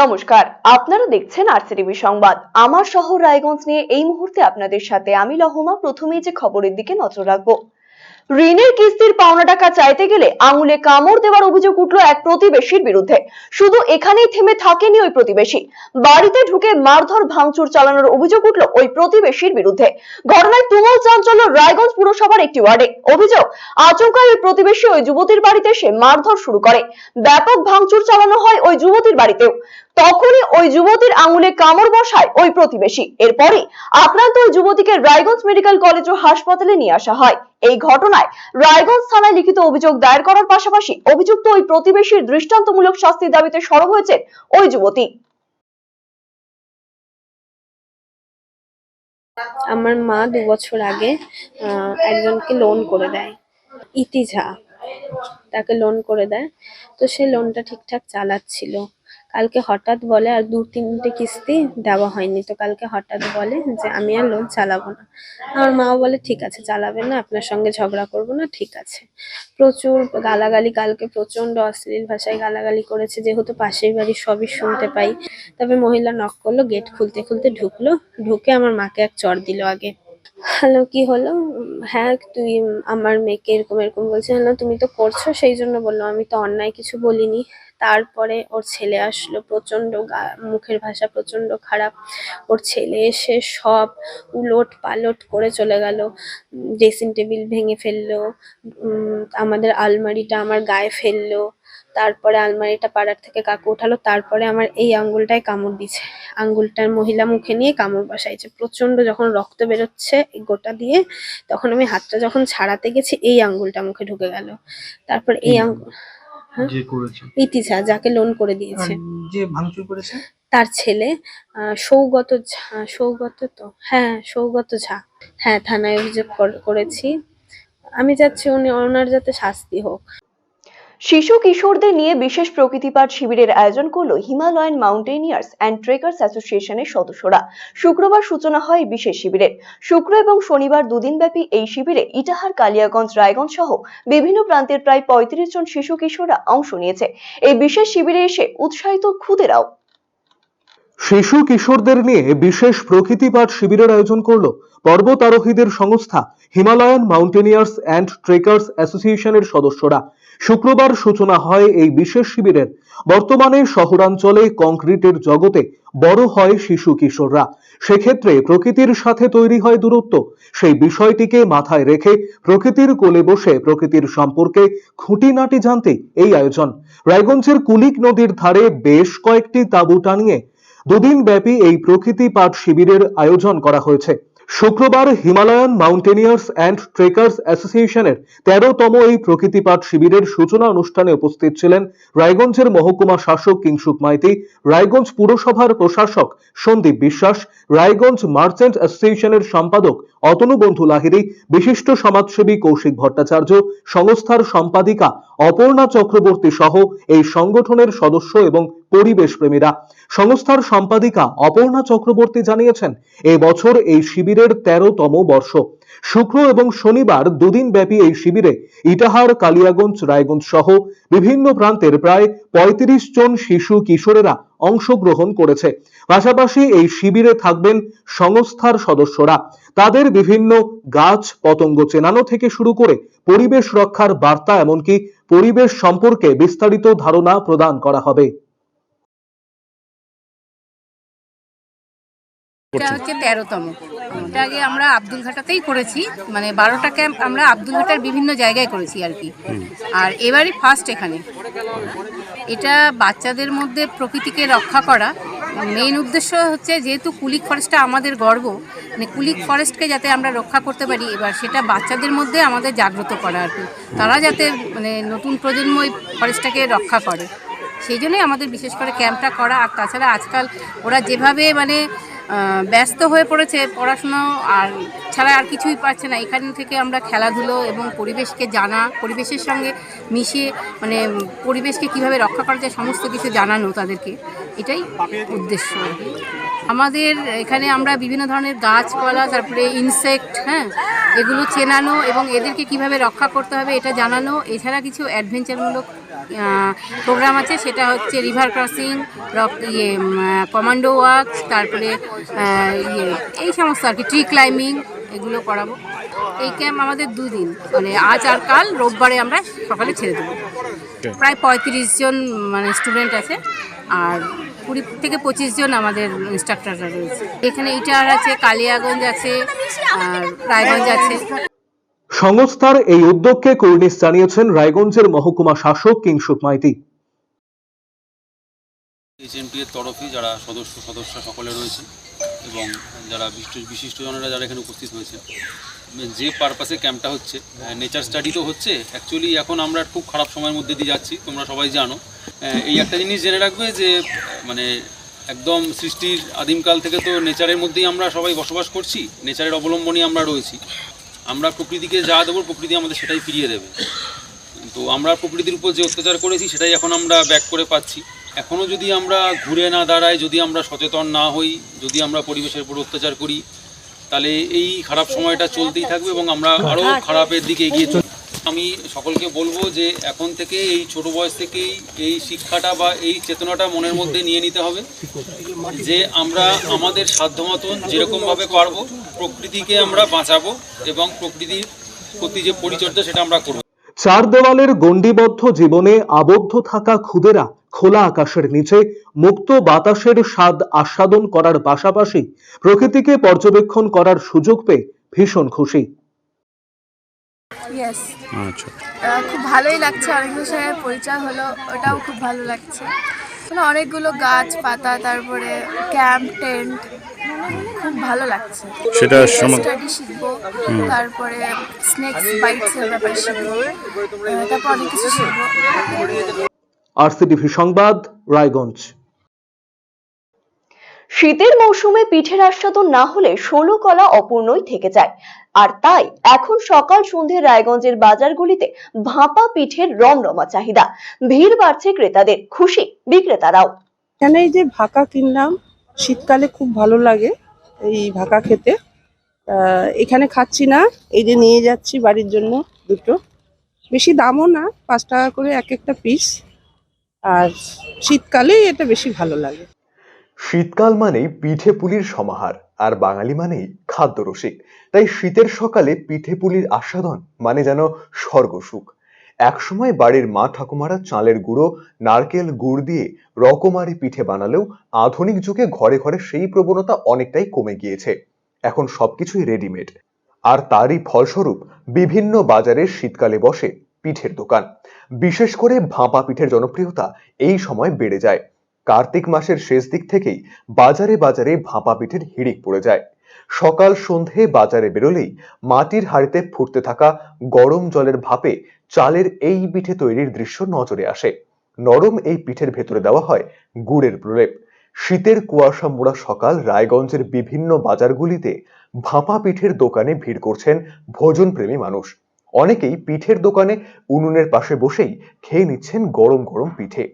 নমস্কার, আপনারা দেখছেন আরসিটিভি সংবাদ। আমার শহর রায়গঞ্জ নিয়ে এই মুহূর্তে আপনাদের সাথে আমি লহমা। প্রথমেই যে খবরের দিকে নজর রাখব। ঋণের কিস্তির পাওনা টাকা চাইতে গেলে আঙুলে কামড় দেওয়ার অভিযোগ উঠল এক প্রতিবেশীর বিরুদ্ধে। শুধু এখানেই থেমে থাকেনি ওই প্রতিবেশী। বাড়িতে ঢুকে মারধর, ভাঙচুর চালানোর অভিযোগ উঠল ওই প্রতিবেশীর বিরুদ্ধে। ঘটনায় তুমুল চাঞ্চল্য রায়গঞ্জ পুরসভার একটি ওয়ার্ডে। অভিযোগ আচমকা ওই প্রতিবেশী ওই যুবতীর বাড়িতে এসে মারধর শুরু করে। ব্যাপক ভাঙচুর চালানো হয় ওই যুবতীর বাড়িতেও। তখনই ওই যুবতীর আঙুলে কামড় বসায় ওই প্রতিবেশী। এরপরই আক্রান্ত ওই যুবতীকে রায়গঞ্জ মেডিকেল কলেজ ও হাসপাতালে নিয়ে আসা হয়। এই ঘটনায় রায়গঞ্জ থানায় লিখিত অভিযোগ দায়ের করার পাশাপাশি অভিযুক্ত ওই প্রতিবেশীর দৃষ্টান্তমূলক শাস্তির দাবিতে সরব হয়েছেন ওই যুবতী। আমার মা দু বছর আগে একজনকে লোন করে দেয়। ইতিঝা। তাকে লোন করে দেয়। তো সে লোনটা ঠিকঠাক চালাচ্ছিল। কালকে হঠাৎ বলে আর দু, তিনটে কিস্তি দেওয়া হয়নি। তো কালকে হঠাৎ বলে যে, আমি আর লোন চালাবো না। আমার মাও বলে, ঠিক আছে, চালাবে না, আপনার সঙ্গে ঝগড়া করব না, ঠিক আছে। প্রচুর গালাগালি, কালকে প্রচণ্ড অশ্লীল ভাষায় গালাগালি করেছে, যেহেতু পাশের বাড়ি সবই শুনতে পাই। তবে মহিলা নক করল গেট খুলতে খুলতে ঢুকলো, ঢুকে আমার মাকে এক চর দিল আগে। হ্যালো, কি হলো? হ্যাঁ তুই আমার মেয়েকে এরকম এরকম বলছে হ্যালো, তুমি তো করছ? সেই জন্য বলল আমি তো অন্যায় কিছু বলিনি। তারপরে ওর ছেলে আসলো প্রচণ্ড গা- মুখের ভাষা প্রচণ্ড খারাপ। ওর ছেলে এসে সব উলট পালট করে চলে গেল ড্রেসিং টেবিল ভেঙে ফেলল আমাদের আলমারিটা আমার গায়ে ফেলল তারপরে আলমারিটা পাড়ার থেকে কাকু উঠালো তারপরে আমার এই আঙ্গুলটায় কামড় দিছে আঙ্গুলটার মহিলা মুখে নিয়ে কামড় বসাইছে। প্রচণ্ড যখন রক্ত বেরোচ্ছে গোটা দিয়ে তখন আমি হাতটা যখন ছাড়াতে গেছি এই আঙ্গুলটা মুখে ঢুকে গেল। তারপর এই আঙ্গুল? যে করেছে। ইতিছা যাকে লোন করে দিয়েছে। যে ভাঙচুর করেছে? তার ছেলে সৌগত ঝা সৌগত তো? হ্যাঁ সৌগত ঝা। হ্যাঁ থানায় অভিযোগ করেছি। আমি চাচ্ছি উনি ওনার যাতে শাস্তি হোক। শিশু কিশোরদের নিয়ে বিশেষ প্রকৃতিপাঠ শিবিরের আয়োজন করল হিমালয়ান মাউন্টেনিয়ার্স অ্যান্ড ট্রেকার্স অ্যাসোসিয়েশনের সদস্যরা। শুক্রবার সূচনা হয় বিশেষ শিবিরের। শুক্র এবং শনিবার দুদিন ব্যাপী এই শিবিরে ইটাহার, কালিয়াগঞ্জ, রায়গঞ্জ সহ বিভিন্ন প্রান্তের প্রায় পঁয়ত্রিশ জন শিশু কিশোররা অংশ নিয়েছে। এই বিশেষ শিবিরে এসে উৎসাহিত খুদেরাও শিশু কিশোরদের নিয়ে বিশেষ প্রকৃতিপাঠ শিবিরের আয়োজন করল পর্বত আরোহীদের সংস্থা, হিমালয়ান মাউন্টেনিয়ার্স অ্যান্ড ট্রেকার্স অ্যাসোসিয়েশনের সদস্যরা। শুক্রবার সূচনা হয় এই বিশেষ শিবিরের। বর্তমানে শহরাঞ্চলে কংক্রিটের জগতে বড় হয় শিশু কিশোররা। সেক্ষেত্রে প্রকৃতির সাথে তৈরি হয় দূরত্ব। সেই বিষয়টিকে মাথায় রেখে প্রকৃতির কোলে বসে প্রকৃতির সম্পর্কে খুঁটিনাটি জানতে এই আয়োজন। রায়গঞ্জের কুলিক নদীর ধারে বেশ কয়েকটি তাঁবু টানিয়ে দুদিন ব্যাপী এই প্রকৃতি পাঠ শিবিরের আয়োজন করা হয়েছে। শুক্রবার হিমালয়ান মাউন্টেনিয়ার্স অ্যান্ড ট্রেকার্স অ্যাসোসিয়েশনের তেরোতম এই প্রকৃতি পাঠ শিবিরের সূচনা অনুষ্ঠানে উপস্থিত ছিলেন রায়গঞ্জের মহকুমা শাসক কিংসুক মাইতি, রায়গঞ্জ পুরসভার প্রশাসক সন্দীপ বিশ্বাস, রায়গঞ্জ মার্চেন্ট অ্যাসোসিয়েশনের সম্পাদক অতনু বন্ধু লাহিড়ী, বিশিষ্ট সমাজসেবী কৌশিক ভট্টাচার্য, সংস্থার সম্পাদিকা অপর্ণা চক্রবর্তী সহ এই সংগঠনের সদস্য এবং পরিবেশ প্রেমীরা সংস্থার সম্পাদিকা অপর্ণা চক্রবর্তী জানিয়েছেন, এই বছর এই শিবিরের তেরোতম বর্ষ। শুক্র এবং শনিবার দুদিন ব্যাপী এই শিবিরে ইটাহার, কালিয়াগঞ্জ, রায়গঞ্জ সহ বিভিন্ন প্রান্তের প্রায় পঁয়ত্রিশ জন শিশু, কিশোরেরা অংশগ্রহণ করেছে। পাশাপাশি এই শিবিরে থাকবেন সংস্থার সদস্যরা। তাদের বিভিন্ন গাছ, পতঙ্গ চেনানো থেকে শুরু করে পরিবেশ রক্ষার বার্তা, এমনকি পরিবেশ সম্পর্কে বিস্তারিত ধারণা প্রদান করা হবে। এটা হচ্ছে তেরোতম। এটা আগে আমরা আব্দুল ঘাটাতেই করেছি। মানে বারোটা ক্যাম্প আমরা আব্দুল ঘাটার বিভিন্ন জায়গায় করেছি আর কি। আর এবারই ফার্স্ট এখানে। এটা বাচ্চাদের মধ্যে প্রকৃতিকে রক্ষা করা। মেইন উদ্দেশ্য হচ্ছে যেহেতু কুলিক ফরেস্টটা আমাদের গর্ব মানে কুলিক ফরেস্টকে যাতে আমরা রক্ষা করতে পারি এবার সেটা বাচ্চাদের মধ্যে আমাদের জাগ্রত করা আর কি। তারা যাতে মানে নতুন প্রজন্ম এই ফরেস্টটাকে রক্ষা করে। সেই জন্যই আমাদের বিশেষ করে ক্যাম্পটা করা। আর তাছাড়া আজকাল ওরা যেভাবে মানে ব্যস্ত হয়ে পড়েছে পড়াশুনো আর ছাড়া আর কিছুই পাচ্ছে না। এখান থেকে আমরা খেলাধুলো এবং পরিবেশকে জানা, পরিবেশের সঙ্গে মিশিয়ে মানে পরিবেশকে কীভাবে রক্ষা করা যায় সমস্ত কিছু জানানো তাদেরকে। এটাই উদ্দেশ্য। আমাদের এখানে আমরা বিভিন্ন ধরনের গাছপালা, তারপরে ইনসেক্ট হ্যাঁ এগুলো চেনানো এবং এদেরকে কীভাবে রক্ষা করতে হবে এটা জানানো, এছাড়া কিছু অ্যাডভেঞ্চারমূলক প্রোগ্রাম আছে সেটা হচ্ছে রিভার ক্রসিং রক ইয়ে কমান্ডো ওয়াক তারপরে ইয়ে এই সমস্ত আর কি ট্রি ক্লাইম্বিং এগুলো করাবো। এই ক্যাম্প আমাদের দুদিন মানে আজ আর কাল রোববারে আমরা সকালে ছেড়ে দেবো। প্রায় পঁয়ত্রিশ জন মানে স্টুডেন্ট আছে আর কুড়ি থেকে পঁচিশ জন আমাদের ইনস্ট্রাক্টররা রয়েছে। এখানে ইটার আছে কালিয়াগঞ্জ আছে আর রায়গঞ্জ আছে। সংস্থার এই উদ্যোগকে কর্নিশ জানিয়েছেন রায়গঞ্জের মহকুমা শাসক কিংসুক মাইতি। এইচএমটি এর তরফে যারা সদস্য সদস্য সকলে রয়েছে এবং যারা বিশিষ্ট বিশিষ্টজনেরা যারা এখানে উপস্থিত হয়েছে, যে পারপাসে ক্যাম্পটা হচ্ছে নেচার স্টাডি তো হচ্ছে অ্যাকচুয়ালি এখন আমরা খুব খারাপ সময়ের মধ্যে দিয়ে যাচ্ছি, তোমরা সবাই জানো। এই একটা জিনিস জেনে রাখবে যে মানে একদম সৃষ্টির আদিমকাল থেকে তো নেচারের মধ্যেই আমরা সবাই বসবাস করছি নেচারের অবলম্বনে আমরা রয়েছি। আমরা প্রকৃতিকে যা দেবো প্রকৃতি আমাদের সেটাই ফিরিয়ে দেবে। তো আমরা প্রকৃতির উপর যে অত্যাচার করেছি সেটাই এখন আমরা ব্যাক করে পাচ্ছি। এখনও যদি আমরা ঘুরে না দাঁড়াই যদি আমরা সচেতন না হই যদি আমরা পরিবেশের উপর অত্যাচার করি তাহলে এই খারাপ সময়টা চলতেই থাকবে এবং আমরা আরও খারাপের দিকে এগিয়ে চলব আমি সকলকে বলব যে এখন থেকে এই ছোট বয়স থেকেই এই শিক্ষাটা বা এই চেতনাটা মনের মধ্যে নিয়ে নিতে হবে যে আমরা আমাদের সাধ্য মতন যেরকমভাবে পারব, প্রকৃতিকে আমরা বাঁচাবো এবং প্রকৃতির প্রতি যে পরিচর্যা সেটা আমরা করব। চার দেওয়ালের গণ্ডিবদ্ধ জীবনে আবদ্ধ থাকা খুদেরা খোলা আকাশের নিচে মুক্ত বাতাসের স্বাদ আস্বাদন করার পাশাপাশি প্রকৃতিকে পর্যবেক্ষণ করার সুযোগ পেয়ে ভীষণ খুশি। ইয়েস খুব ভালোই লাগছে। অনেকগুলোর সঙ্গে পরিচয় হলো ওটাও খুব ভালো লাগছে। মানে অনেকগুলো গাছ পাতা তারপরে ক্যাম্প টেন্ট খুব ভালো লাগছে। সেটা স্টাডি শিখব তারপরে স্নেক্স বাইটসের ব্যাপারে শিখব তারপর অনেক কিছু শিখব। আরসিটিভি সংবাদ রায়গঞ্জ। শীতের মৌসুমে পিঠের আস্বাদন না হলে ষোলো কলা অপূর্ণই থেকে যায়। আর তাই এখন সকাল সন্ধে রায়গঞ্জের বাজারগুলিতে ভাপা পিঠের রমরমা চাহিদা। ভিড় বাড়ছে ক্রেতাদের, খুশি বিক্রেতারাও। এখানে এই যে ভাকা কিনলাম শীতকালে খুব ভালো লাগে এই ভাকা খেতে। এখানে খাচ্ছি না, এই যে নিয়ে যাচ্ছি বাড়ির জন্য দুটো। বেশি দামও না, পাঁচ টাকা করে এক একটা পিস আর শীতকালেই এটা বেশি ভালো লাগে। শীতকাল মানেই পিঠে পুলির সমাহার, আর বাঙালি মানেই খাদ্য রসিক। তাই শীতের সকালে পিঠে পুলির আস্বাদন মানে যেন স্বর্গসুখ একসময় বাড়ির মা ঠাকুমারা চালের গুঁড়ো, নারকেল গুড় দিয়ে রকমারি পিঠে বানালেও আধুনিক যুগে ঘরে ঘরে সেই প্রবণতা অনেকটাই কমে গিয়েছে। এখন সবকিছুই রেডিমেড। আর তারই ফলস্বরূপ বিভিন্ন বাজারে শীতকালে বসে পিঠের দোকান। বিশেষ করে ভাপা পিঠের জনপ্রিয়তা এই সময় বেড়ে যায়। কার্তিক মাসের শেষ দিক থেকেই বাজারে বাজারে ভাপা পিঠের হিড়িক পড়ে যায়। সকাল সন্ধে বাজারে বেরোলেই মাটির হাড়িতে ফুটতে থাকা গরম জলের ভাপে চালের এই পিঠে তৈরির দৃশ্য নজরে আসে। নরম এই পিঠের ভেতরে দেওয়া হয় গুড়ের প্রলেপ। শীতের কুয়াশা মোড়া সকাল রায়গঞ্জের বিভিন্ন বাজারগুলিতে ভাপা পিঠের দোকানে ভিড় করছেন ভোজনপ্রেমী মানুষ। অনেকেই পিঠের দোকানে উনুনের পাশে বসেই খেয়ে নিচ্ছেন গরম গরম পিঠে।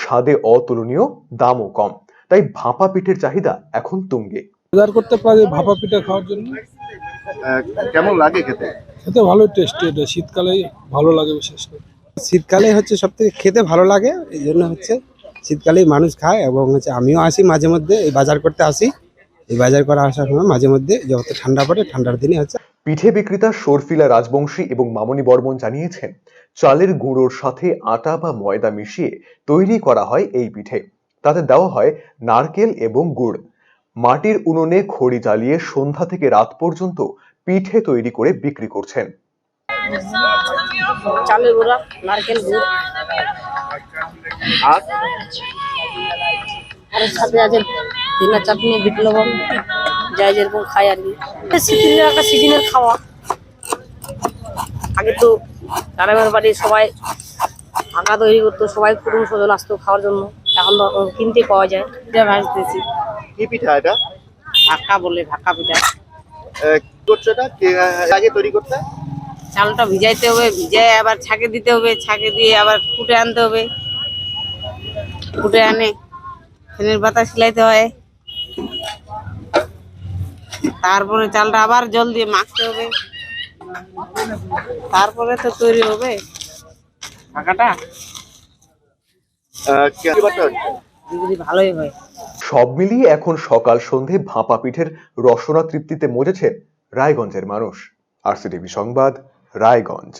স্বাদে অতুলনীয় দামও কম। তাই ভাপা পিঠের চাহিদা এখন তুঙ্গে। বাজার করতে পারি ভাপা পিঠা খাওয়ার জন্য? কেমন লাগে খেতে? খেতে ভালো টেস্টি এটা শীতকালে ভালো লাগে বিশেষ করে। শীতকালে হচ্ছে সব থেকে খেতে ভালো লাগে এই জন্য হচ্ছে শীতকালেই মানুষ খায় এবং হচ্ছে আমিও আসি মাঝে মধ্যে এই বাজার করতে আসি। এই বাজার করে আসার সময় মাঝে মধ্যে যত ঠান্ডা পড়ে ঠান্ডার দিনে হচ্ছে পিঠে বিক্রেতা শর্ফিলা রাজবংশী এবং মামনি বর্মন জানিয়েছেন চালের গুঁড়োর সাথে আটা বা ময়দা মিশিয়ে তৈরি করা হয় এই পিঠে। তাতে দেওয়া হয় নারকেল এবং গুড়। মাটির উনুনে খড়ি জ্বালিয়ে সন্ধ্যা থেকে রাত পর্যন্ত পিঠে তৈরি করে বিক্রি করছেন। চালের গুঁড়া নারকেল গুড়। আর? আর সাথে আছে দিনা চাটনি বিট লবণ যাই যেরকম খাই আর কি। শীতের একটা সিজনের খাওয়া। আগে তো গ্রামের বাড়ি সবাই আঁকা তৈরি করতো সবাই কুটুম স্বজন আসতো খাওয়ার জন্য। এখন কিনতে পাওয়া যায়। এটা ভাজতেছি কি পিঠা এটা? ভাকা বলে ভাকা পিঠা। করছ এটা? আগে তৈরি করতে? চালটা ভিজাইতে হবে ভিজাই আবার ছাকে দিতে হবে ছাকে দিয়ে আবার কুটে আনতে হবে। কুটে আনে ফেনের পাতা সিলাইতে হয়। তারপরে চালটা আবার জল দিয়ে মাখতে হবে। তারপরে তো তৈরি হবে। ভালোই হয়। সব মিলিয়ে এখন সকাল সন্ধে ভাপা পিঠের রসনা তৃপ্তিতে মজেছে রায়গঞ্জের মানুষ। আর সংবাদ রায়গঞ্জ।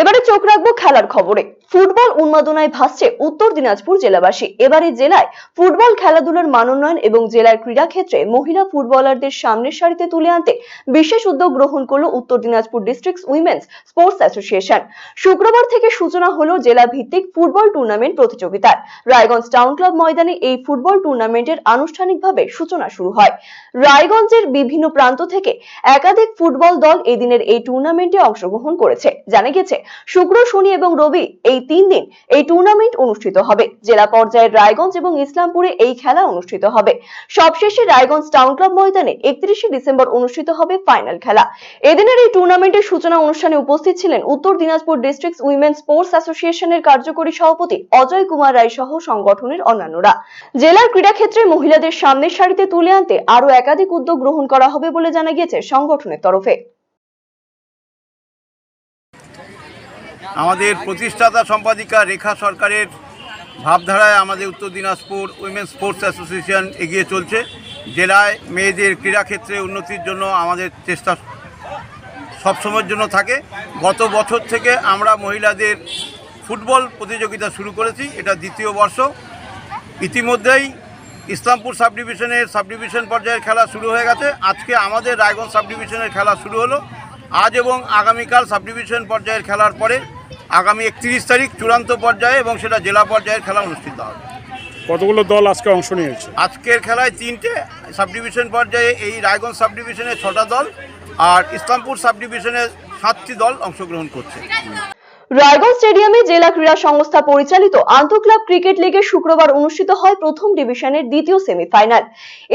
এবারে চোখ রাখব খেলার খবরে। ফুটবল উন্মাদনায় ভাসছে উত্তর দিনাজপুর জেলাবাসী। এবারে জেলায় ফুটবল খেলাধুলার মানোন্নয়ন এবং জেলার ক্রীড়া ক্ষেত্রে মহিলা ফুটবলারদের সামনের সারিতে তুলে আনতে বিশেষ উদ্যোগ গ্রহণ করল Uttar Dinajpur district women's sports association. শুক্রবার থেকে সূচনা হলো জেলা ভিত্তিক ফুটবল টুর্নামেন্ট প্রতিযোগিতার। রায়গঞ্জ টাউন ক্লাব ময়দানে এই ফুটবল টুর্নামেন্টের আনুষ্ঠানিকভাবে সূচনা শুরু হয়। রায়গঞ্জের বিভিন্ন প্রান্ত থেকে একাধিক ফুটবল দল এদিনের এই টুর্নামেন্টে অংশগ্রহণ করেছে। জানা গেছে শুক্র, শনি এবং রবি এই তিন দিন এই টুর্নামেন্ট অনুষ্ঠিত হবে। জেলা পর্যায়ের রায়গঞ্জ এবং ইসলামপুরে এই খেলা অনুষ্ঠিত হবে। সবশেষে রায়গঞ্জ টাউন ক্লাব ময়দানে একত্রিশে ডিসেম্বর অনুষ্ঠিত হবে ফাইনাল খেলা। এদিনের এই টুর্নামেন্টের সূচনা অনুষ্ঠানে উপস্থিত ছিলেন উত্তর দিনাজপুর ডিস্ট্রিক্ট উইমেন স্পোর্টস অ্যাসোসিয়েশনের কার্যকরী সভাপতি অজয় কুমার রায় সহ সংগঠনের অন্যান্যরা। জেলার ক্রীড়া ক্ষেত্রে মহিলাদের সামনের সারিতে তুলে আনতে আরও একাধিক উদ্যোগ গ্রহণ করা হবে বলে জানা গিয়েছে সংগঠনের তরফে। আমাদের প্রতিষ্ঠাতা সম্পাদিকা রেখা সরকারের ভাবধারায় আমাদের উত্তর দিনাজপুর উইমেন স্পোর্টস অ্যাসোসিয়েশন এগিয়ে চলছে। জেলায় মেয়েদের ক্রীড়াক্ষেত্রে উন্নতির জন্য আমাদের চেষ্টা সবসময়ের জন্য থাকে। গত বছর থেকে আমরা মহিলাদের ফুটবল প্রতিযোগিতা শুরু করেছি, এটা দ্বিতীয় বর্ষ। ইতিমধ্যেই ইসলামপুর সাব ডিভিশনের সাব ডিভিশন পর্যায়ের খেলা শুরু হয়ে গেছে। আজকে আমাদের রায়গঞ্জ সাব ডিভিশনের খেলা শুরু হলো। আজ এবং আগামীকাল সাব ডিভিশন পর্যায়ের খেলার পরে আগামী একত্রিশ তারিখ চূড়ান্ত পর্যায়ে এবং সেটা জেলা পর্যায়ের খেলা অনুষ্ঠিত হবে। কতগুলো দল আজকে অংশ নিয়েছে? আজকের খেলায় তিনটে সাব ডিভিশন পর্যায়ে এই রায়গঞ্জ সাব ডিভিশনে ছটা দল আর ইসলামপুর সাব ডিভিশনে সাতটি দল অংশগ্রহণ করছে। রায়গঞ্জ স্টেডিয়ামে জেলা ক্রীড়া সংস্থা পরিচালিত আন্তঃক্লাব ক্রিকেট লিগের শুক্রবার অনুষ্ঠিত হয় প্রথম ডিভিশনের দ্বিতীয় সেমিফাইনাল।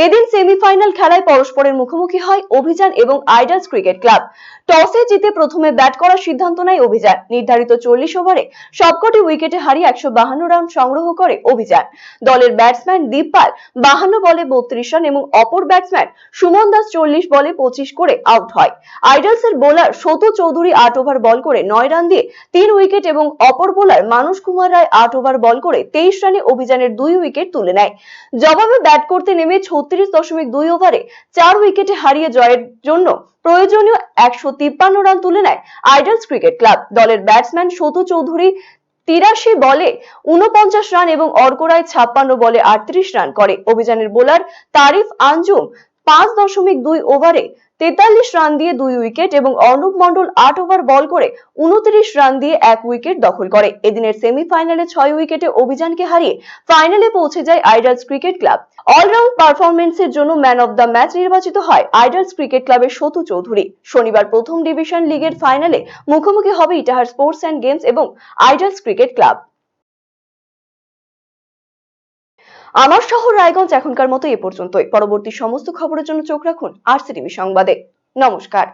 এদিন সেমিফাইনাল খেলায় পরস্পরের মুখোমুখি হয় অভিযান এবং আইডালস ক্রিকেট ক্লাব। টসে জিতে প্রথমে ব্যাট করার সিদ্ধান্ত নেয় অভিযান। নির্ধারিত চল্লিশ ওভারে সবকটি উইকেটে হারিয়ে একশো বাহান্ন রান সংগ্রহ করে অভিযান। দলের ব্যাটসম্যান দীপ পাল বাহান্ন বলে বত্রিশ রান এবং অপর ব্যাটসম্যান সুমন দাস চল্লিশ বলে পঁচিশ করে আউট হয়। আইডলসের বোলার সতু চৌধুরী আট ওভার বল করে নয় রান দিয়ে তিন উইকেট এবং অপর বোলার মানস কুমার রায় আট ওভার বল করে তেইশ রানে অভিযানের দুই উইকেট তুলে নেয়। জবাবে ব্যাট করতে নেমে ছত্রিশ দশমিক দুই ওভারে চার উইকেটে হারিয়ে জয়ের জন্য প্রয়োজনীয় একশো তিপ্পান্ন রান তুলে নেয় আইডলস ক্রিকেট ক্লাব দলের ব্যাটসম্যান সতু চৌধুরী তিরাশি বলে উনপঞ্চাশ রান এবং অর্ক রায় ছাপ্পান্ন বলে আটত্রিশ রান করে। অভিযানের বোলার তারিফ আঞ্জুম পাঁচ দশমিক দুই ওভারে তেতাল্লিশ রান দিয়ে দুই উইকেট এবং অর্ণব মণ্ডল আট ওভার বল করে উনত্রিশ রান দিয়ে এক উইকেট দখল করে। এদিনের সেমিফাইনালে ছয় উইকেটে অভিযানকে হারিয়ে ফাইনালে পৌঁছে যায় আইডলস ক্রিকেট ক্লাব। অলরাউন্ড পারফরমেন্সের জন্য ম্যান অব দ্য ম্যাচ নির্বাচিত হয় আইডলস ক্রিকেট ক্লাবের সতু চৌধুরী। শনিবার প্রথম ডিভিশন লিগের ফাইনালে মুখোমুখি হবে ইটাহার স্পোর্টস অ্যান্ড গেমস এবং আইডলস ক্রিকেট ক্লাব। আমার শহর রায়গঞ্জ এখনকার মতো এ পর্যন্তই। পরবর্তী সমস্ত খবরের জন্য চোখ রাখুন আর সিটিভি সংবাদে। নমস্কার।